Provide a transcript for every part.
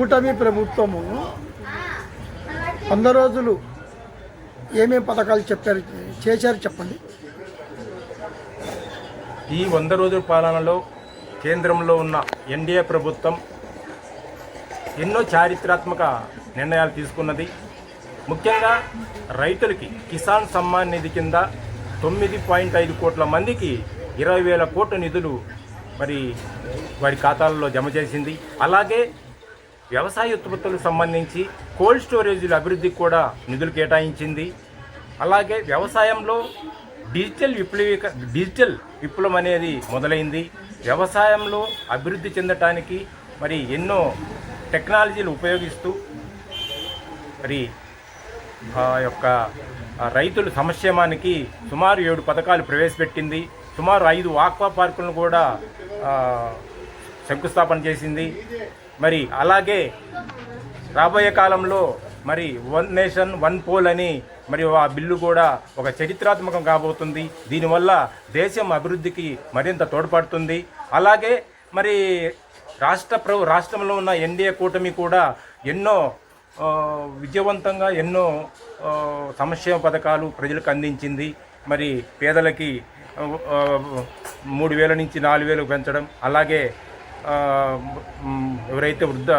కూటమి ప్రభుత్వము వంద రోజులు ఏమేం పథకాలు చెప్పారు? చేశారు చెప్పండి. ఈ వంద రోజుల పాలనలో కేంద్రంలో ఉన్న ఎన్డీఏ ప్రభుత్వం ఎన్నో చారిత్రాత్మక నిర్ణయాలు తీసుకున్నది. ముఖ్యంగా రైతులకి కిసాన్ సమ్మాన్ నిధి కింద తొమ్మిది పాయింట్ ఐదు కోట్ల మందికి ఇరవై వేల కోట్ల నిధులు మరి వారి ఖాతాల్లో జమ చేసింది. అలాగే వ్యవసాయ ఉత్పత్తులకు సంబంధించి కోల్డ్ స్టోరేజీల అభివృద్ధికి కూడా నిధులు కేటాయించింది. అలాగే వ్యవసాయంలో డిజిటల్ విప్లవీక డిజిటల్ విప్లవం అనేది మొదలైంది. వ్యవసాయంలో అభివృద్ధి చెందటానికి మరి ఎన్నో టెక్నాలజీలు ఉపయోగిస్తూ మరి ఆ యొక్క రైతుల సంక్షేమానికి సుమారు ఏడు పథకాలు ప్రవేశపెట్టింది. సుమారు ఐదు ఆక్వా పార్కులను కూడా శంకుస్థాపన చేసింది. మరి అలాగే రాబోయే కాలంలో మరి వన్ నేషన్ వన్ పోల్ అని మరి ఆ బిల్లు కూడా ఒక చరిత్రాత్మకం కాబోతుంది. దీనివల్ల దేశం అభివృద్ధికి మరింత తోడ్పడుతుంది. అలాగే మరి రాష్ట్ర ప్రభు రాష్ట్రంలో ఉన్న ఎన్డీఏ కూటమి కూడా ఎన్నో విజయవంతంగా ఎన్నో సంక్షేమ పథకాలు ప్రజలకు అందించింది. మరి పేదలకి మూడు వేల నుంచి నాలుగు వేలు పెంచడం. అలాగే ఎవరైతే వృద్ధ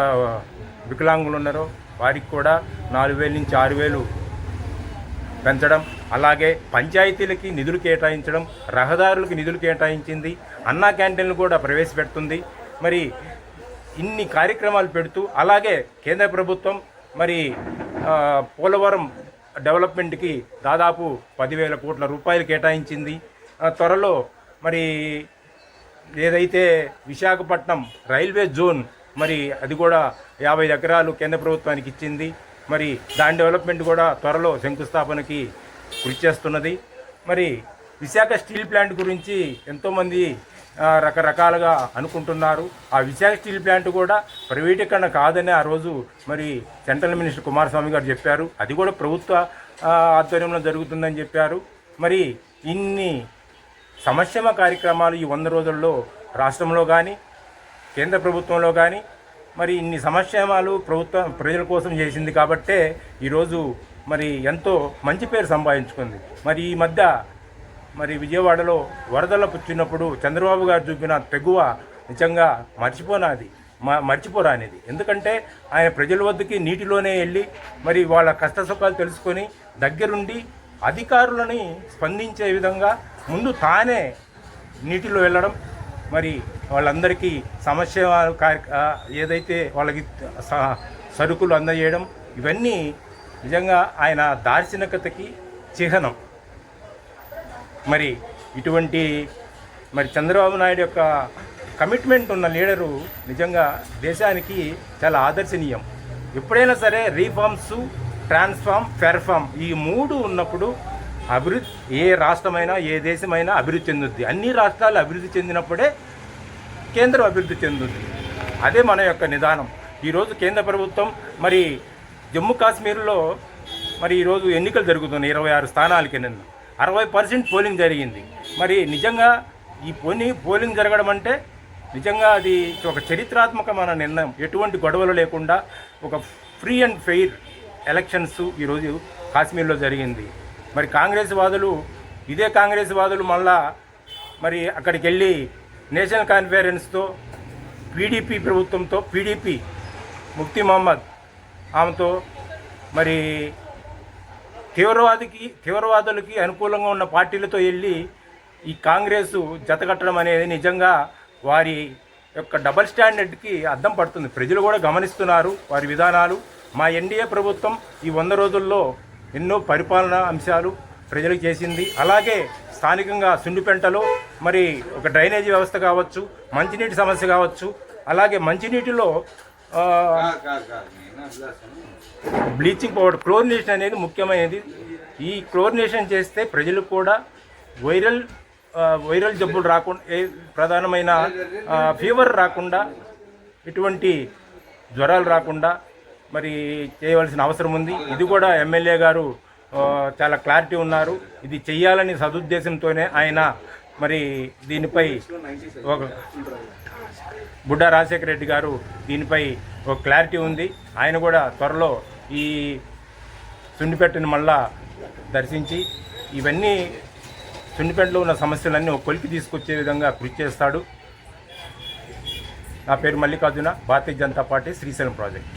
వికలాంగులు ఉన్నారో వారికి కూడా నాలుగు వేల నుంచి ఆరు వేలు పెంచడం అలాగే పంచాయతీలకి నిధులు కేటాయించడం రహదారులకు నిధులు కేటాయించింది అన్నా క్యాంటీన్లు కూడా ప్రవేశపెడుతుంది. మరి ఇన్ని కార్యక్రమాలు పెడుతూ అలాగే కేంద్ర ప్రభుత్వం మరి పోలవరం డెవలప్మెంట్కి దాదాపు పదివేల కోట్ల రూపాయలు కేటాయించింది. ఆ, త్వరలో మరి ఏదైతే విశాఖపట్నం రైల్వే జోన్ మరి అది కూడా యాభై ఎకరాలు కేంద్ర ప్రభుత్వానికి ఇచ్చింది. మరి దాని డెవలప్మెంట్ కూడా త్వరలో శంకుస్థాపనకి కృషి చేస్తున్నది. మరి విశాఖ స్టీల్ ప్లాంట్ గురించి ఎంతోమంది రకరకాలుగా అనుకుంటున్నారు. ఆ విశాఖ స్టీల్ ప్లాంట్ కూడా ప్రైవేటీకరణ కాదని ఆ రోజు మరి సెంట్రల్ మినిస్టర్ కుమారస్వామి గారు చెప్పారు. అది కూడా ప్రభుత్వ ఆధ్వర్యంలో జరుగుతుందని చెప్పారు. మరి ఇన్ని సంక్షేమ కార్యక్రమాలు ఈ వంద రోజుల్లో రాష్ట్రంలో కానీ కేంద్ర ప్రభుత్వంలో కానీ మరి ఇన్ని సంక్షేమాలు ప్రభుత్వం ప్రజల కోసం చేసింది కాబట్టే ఈరోజు మరి ఎంతో మంచి పేరు సంపాదించుకుంది. మరి ఈ మధ్య మరి విజయవాడలో వరదల పుచ్చినప్పుడు చంద్రబాబు గారు చూపిన తెగువ నిజంగా మర్చిపోనాది మ మర్చిపోరానిది. ఎందుకంటే ఆయన ప్రజల వద్దకి నీటిలోనే వెళ్ళి మరి వాళ్ళ కష్ట సుఖాలు తెలుసుకొని దగ్గరుండి అధికారులని స్పందించే విధంగా ముందు తానే నీటిలో వెళ్ళడం మరి వాళ్ళందరికీ సమస్య ఏదైతే వాళ్ళకి స- సరుకులు అందజేయడం ఇవన్నీ నిజంగా ఆయన దార్శనికతకి చిహ్నం. మరి ఇటువంటి మరి చంద్రబాబు నాయుడు యొక్క కమిట్మెంట్ ఉన్న లీడరు నిజంగా దేశానికి చాలా ఆదర్శనీయం. ఎప్పుడైనా సరే రీఫార్మ్స్ ట్రాన్స్ఫార్మ్ పెర్ఫార్మ్ ఈ మూడు ఉన్నప్పుడు అభివృద్ధి ఏ రాష్ట్రమైనా ఏ దేశమైనా అభివృద్ధి చెందుద్ది. అన్ని రాష్ట్రాలు అభివృద్ధి చెందినప్పుడే కేంద్రం అభివృద్ధి చెందుతుంది అదే మన యొక్క నిదానం. ఈరోజు కేంద్ర ప్రభుత్వం మరి జమ్మూ కాశ్మీర్లో మరి ఈరోజు ఎన్నికలు జరుగుతున్నాయి ఇరవై ఆరు స్థానాలకి నిన్న. అరవై పర్సెంట్ పోలింగ్ జరిగింది. మరి నిజంగా ఈ పోని పోలింగ్ జరగడం అంటే నిజంగా అది ఒక చరిత్రాత్మకమైన నిర్ణయం. ఎటువంటి గొడవలు లేకుండా ఒక ఫ్రీ అండ్ ఫెయిర్ ఎలక్షన్స్ ఈరోజు కాశ్మీర్లో జరిగింది. మరి కాంగ్రెస్ వాదులు ఇదే కాంగ్రెస్ వాదులు మళ్ళా మరి అక్కడికి వెళ్ళి నేషనల్ కాన్ఫరెన్స్తో పీడీపీ ప్రభుత్వంతో పీడీపీ ముక్తి మహమ్మద్ ఆమెతో మరి తీవ్రవాదికి తీవ్రవాదులకి అనుకూలంగా ఉన్న పార్టీలతో వెళ్ళి ఈ కాంగ్రెస్ జతకట్టడం అనేది నిజంగా వారి యొక్క డబల్ స్టాండర్డ్కి అద్దం పడుతుంది. ప్రజలు కూడా గమనిస్తున్నారు వారి విధానాలు. మా ఎన్డీఏ ప్రభుత్వం ఈ వంద రోజుల్లో ఎన్నో పరిపాలనా అంశాలు ప్రజలకు చేసింది. అలాగే స్థానికంగా సుండిపెంటలో మరి ఒక డ్రైనేజీ వ్యవస్థ కావచ్చు మంచినీటి సమస్య కావచ్చు అలాగే మంచినీటిలో బ్లీచింగ్ పౌడర్ క్లోరినేషన్ అనేది ముఖ్యమైనది. ఈ క్లోరినేషన్ చేస్తే ప్రజలు కూడా వైరల్ వైరల్ జబ్బులు రాకుండా ఏ ప్రధానమైన ఫీవర్ రాకుండా ఎటువంటి జ్వరాలు రాకుండా మరి చేయవలసిన అవసరం ఉంది. ఇది కూడా ఎమ్మెల్యే గారు చాలా క్లారిటీ ఉన్నారు. ఇది చెయ్యాలని సదుద్దేశంతోనే ఆయన మరి దీనిపై ఒక బుడ్డా రాజశేఖర రెడ్డి గారు దీనిపై ఒక క్లారిటీ ఉంది. ఆయన కూడా త్వరలో ఈ సున్నిపెట్టను మళ్ళా దర్శించి ఇవన్నీ సున్నిపెట్టలో ఉన్న సమస్యలన్నీ ఒక కొలికి తీసుకొచ్చే విధంగా కృషి చేస్తాడు. నా పేరు మల్లికార్జున భారతీయ జనతా పార్టీ శ్రీశైలం ప్రాజెక్ట్.